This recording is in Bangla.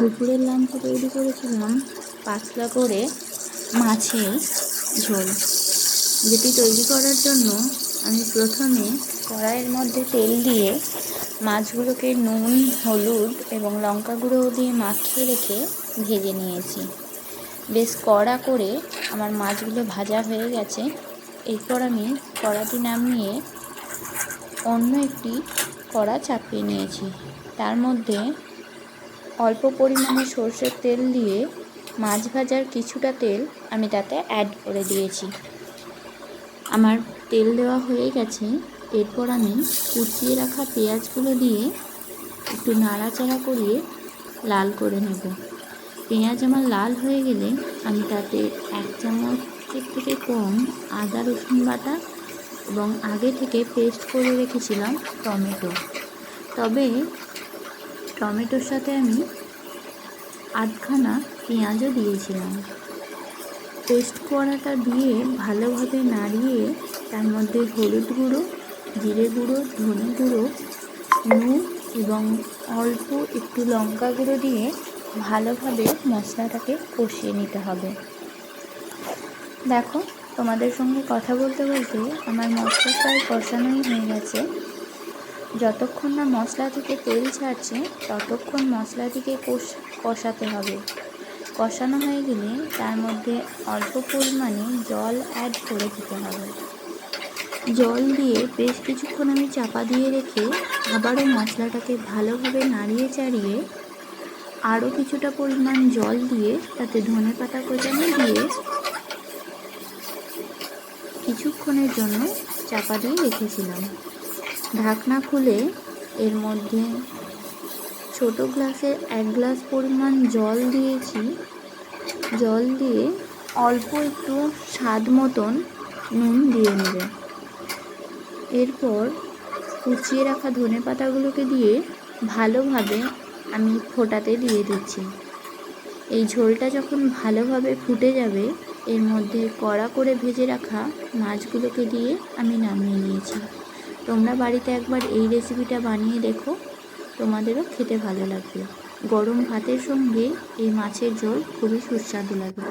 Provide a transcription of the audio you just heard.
দুপুরের লাঞ্চে তৈরি করেছিলাম পাতলা করে মাছের ঝোল। যেটি তৈরি করার জন্য আমি প্রথমে কড়াইয়ের মধ্যে তেল দিয়ে মাছগুলোকে নুন, হলুদ এবং লঙ্কা গুঁড়ো দিয়ে মাখিয়ে রেখে ভেজে নিয়েছি। বেশ কড়া করে আমার মাছগুলো ভাজা হয়ে গেছে। এরপর আমি কড়াটি নামিয়ে অন্য একটি কড়া চাপিয়ে নিয়েছি। তার মধ্যে অল্প পরিমাণে সর্ষের তেল দিয়ে মাছ ভাজার কিছুটা তেল আমি তাতে অ্যাড করে দিয়েছি। আমার তেল দেওয়া হয়ে গেছে। এরপর আমি কুচিয়ে রাখা পেঁয়াজগুলো দিয়ে একটু নাড়াচাড়া করিয়ে লাল করে নেব। পেঁয়াজ আমার লাল হয়ে গেলে আমি তাতে এক চামচের থেকে কম আদা, রসুন বাটা এবং আগে থেকে পেস্ট করে রেখেছিলাম টমেটো। তবে টমেটোর সাথে আমি আধখানা পেঁয়াজও দিয়েছিলাম। পেস্ট করাটা দিয়ে ভালোভাবে নাড়িয়ে তার মধ্যে হলুদ গুঁড়ো, জিরে গুঁড়ো, ধনে গুঁড়ো, নুন এবং অল্প একটু লঙ্কা গুঁড়ো দিয়ে ভালোভাবে মশলাটাকে কষিয়ে নিতে হবে। দেখো, তোমাদের সঙ্গে কথা বলতে বলতে আমার মশলা প্রায় কষানোই হয়ে গেছে। যতক্ষণ না মশলা থেকে তেল ছাড়ছে, ততক্ষণ মশলাটিকে কষ, কষাতে হবে। কষানো হয়ে গেলে তার মধ্যে অল্প পরিমাণে জল অ্যাড করে দিতে হবে। জল দিয়ে বেশ কিছুক্ষণ আমি চাপা দিয়ে রেখে আবারও মশলাটাকে ভালোভাবে নাড়িয়ে চাড়িয়ে আরও কিছুটা পরিমাণ জল দিয়ে তাতে ধনে পাতা কোচানো দিয়ে কিছুক্ষণের জন্য চাপা দিয়ে রেখেছিলাম। ঢাকনা খুলে এর মধ্যে ছোট গ্লাসে এক গ্লাস পরিমাণ জল দিয়েছি। জল দিয়ে অল্প একটু স্বাদ মতন নুন দিয়ে নেবে। এরপর কুচিয়ে রাখা ধনে পাতাগুলোকে দিয়ে ভালোভাবে আমি ফোটাতে দিয়ে দিচ্ছি। এই ঝোলটা যখন ভালোভাবে ফুটে যাবে, এর মধ্যে কড়া করে ভেজে রাখা মাছগুলোকে দিয়ে আমি নামিয়ে নিয়েছি। তোমরা বাড়িতে একবার এই রেসিপিটা বানিয়ে দেখো। তোমাদেরও খেতে ভালো লাগবে। গরম ভাতের সঙ্গে এই মাছের ঝোল খুবই সুস্বাদু লাগে।